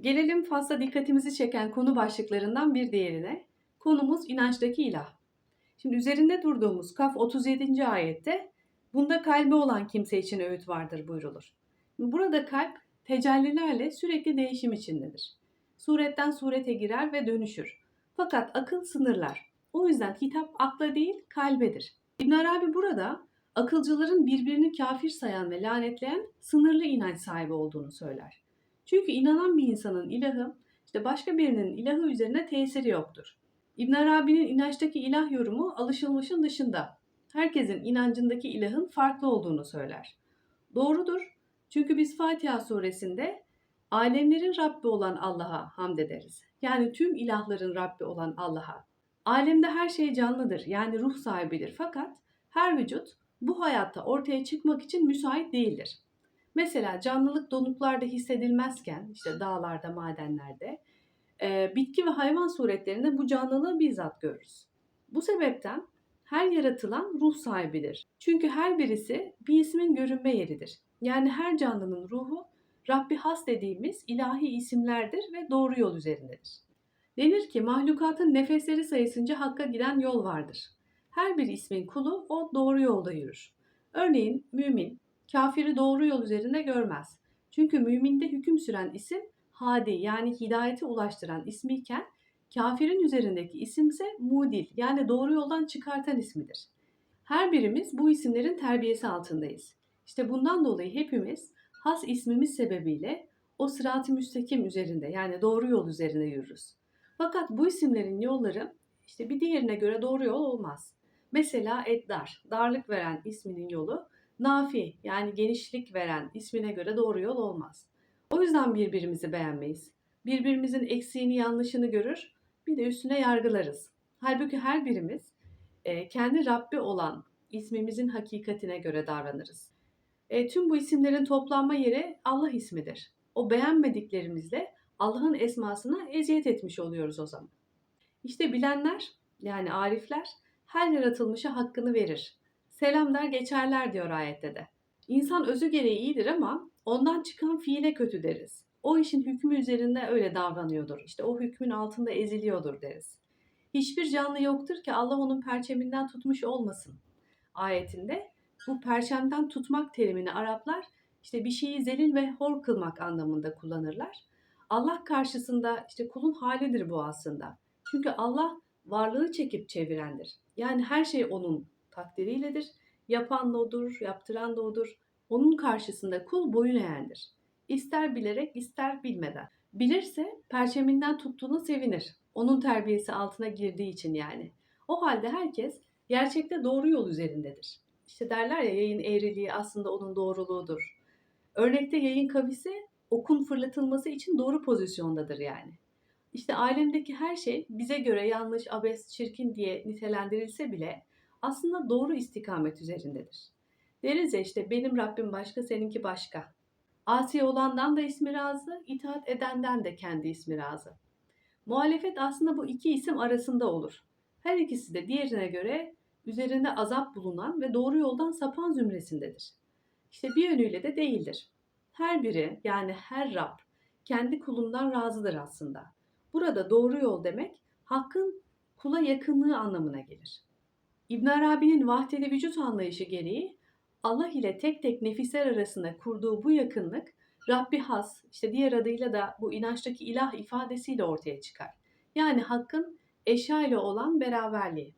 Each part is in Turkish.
Gelelim fazla dikkatimizi çeken konu başlıklarından bir diğerine. Konumuz inançtaki ilah. Şimdi üzerinde durduğumuz Kaf 37. ayette bunda kalbi olan kimse için öğüt vardır buyrulur. Burada kalp tecellilerle sürekli değişim içindedir. Suretten surete girer ve dönüşür. Fakat akıl sınırlar. O yüzden hitap akla değil kalbedir. İbn Arabi burada akılcıların birbirini kafir sayan ve lanetleyen sınırlı inanç sahibi olduğunu söyler. Çünkü inanan bir insanın ilahı işte başka birinin ilahı üzerine tesiri yoktur. İbn Arabi'nin inançtaki ilah yorumu alışılmışın dışında. Herkesin inancındaki ilahın farklı olduğunu söyler. Doğrudur. Çünkü biz Fatiha suresinde alemlerin Rabbi olan Allah'a hamd ederiz. Yani tüm ilahların Rabbi olan Allah'a. Alemde her şey canlıdır yani ruh sahibidir fakat her vücut bu hayatta ortaya çıkmak için müsait değildir. Mesela canlılık donuklarda hissedilmezken işte dağlarda, madenlerde e, bitki ve hayvan suretlerinde bu canlılığı bizzat görürüz. Bu sebepten her yaratılan ruh sahibidir. Çünkü her birisi bir ismin görünme yeridir. Yani her canlının ruhu Rabbi has dediğimiz ilahi isimlerdir ve doğru yol üzerindedir. Denir ki mahlukatın nefesleri sayısınca hakka giden yol vardır. Her bir ismin kulu o doğru yolda yürür. Örneğin mümin kafiri doğru yol üzerinde görmez. Çünkü müminde hüküm süren isim hadi yani hidayete ulaştıran ismiyken kafirin üzerindeki isimse mudil yani doğru yoldan çıkartan ismidir. Her birimiz bu isimlerin terbiyesi altındayız. İşte bundan dolayı hepimiz has ismimiz sebebiyle o sırat-ı müstakim üzerinde yani doğru yol üzerinde yürürüz. Fakat bu isimlerin yolları işte bir diğerine göre doğru yol olmaz. Mesela Eddar, darlık veren isminin yolu Nafi yani genişlik veren ismine göre doğru yol olmaz. O yüzden birbirimizi beğenmeyiz. Birbirimizin eksiğini yanlışını görür bir de üstüne yargılarız. Halbuki her birimiz e, kendi Rabbi olan ismimizin hakikatine göre davranırız. E, tüm bu isimlerin toplanma yeri Allah ismidir. O beğenmediklerimizle Allah'ın esmasına eziyet etmiş oluyoruz o zaman. İşte bilenler yani arifler her yaratılmışa hakkını verir. Selam der geçerler diyor ayette de. İnsan özü gereği iyidir ama ondan çıkan fiile kötü deriz. O işin hükmü üzerinde öyle davranıyordur. İşte o hükmün altında eziliyordur deriz. Hiçbir canlı yoktur ki Allah onun perçeminden tutmuş olmasın. Ayetinde bu perçemden tutmak terimini Araplar işte bir şeyi zelil ve hor kılmak anlamında kullanırlar. Allah karşısında işte kulun halidir bu aslında. Çünkü Allah varlığı çekip çevirendir. Yani her şey onun takdiriyledir. Yapan da odur, yaptıran da odur. Onun karşısında kul boyun eğendir. İster bilerek ister bilmeden. Bilirse perçeminden tuttuğunu sevinir. Onun terbiyesi altına girdiği için yani. O halde herkes gerçekte doğru yol üzerindedir. İşte derler ya yayın eğriliği aslında onun doğruluğudur. Örnekte yayın kavisi okun fırlatılması için doğru pozisyondadır yani. İşte alemdeki her şey bize göre yanlış, abes, çirkin diye nitelendirilse bile aslında doğru istikamet üzerindedir. Deriz ya işte benim Rabbim başka, seninki başka. Asi olandan da ismi razı, itaat edenden de kendi ismi razı. Muhalefet aslında bu iki isim arasında olur. Her ikisi de diğerine göre üzerinde azap bulunan ve doğru yoldan sapan zümresindedir. İşte bir yönüyle de değildir. Her biri yani her Rab kendi kulundan razıdır aslında. Burada doğru yol demek hakkın kula yakınlığı anlamına gelir. İbn Arabi'nin vahdeli vücut anlayışı gereği Allah ile tek tek nefisler arasında kurduğu bu yakınlık Rabbi has, işte diğer adıyla da bu inançtaki ilah ifadesiyle ortaya çıkar. Yani hakkın eşya ile olan beraberliği.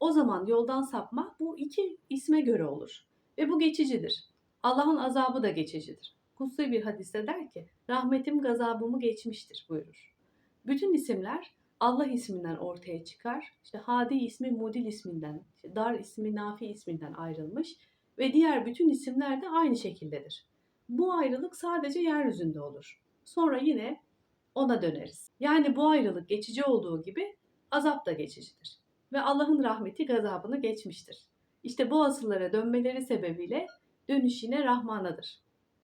O zaman yoldan sapma bu iki isme göre olur. Ve bu geçicidir. Allah'ın azabı da geçicidir. Kutsi bir hadiste der ki, rahmetim gazabımı geçmiştir buyurur. Bütün isimler Allah isminden ortaya çıkar. İşte Hadi ismi Mudil isminden, işte Dar ismi Nafi isminden ayrılmış ve diğer bütün isimler de aynı şekildedir. Bu ayrılık sadece yeryüzünde olur. Sonra yine ona döneriz. Yani bu ayrılık geçici olduğu gibi azap da geçicidir. Ve Allah'ın rahmeti gazabını geçmiştir. İşte bu asıllara dönmeleri sebebiyle dönüş yine Rahman'adır.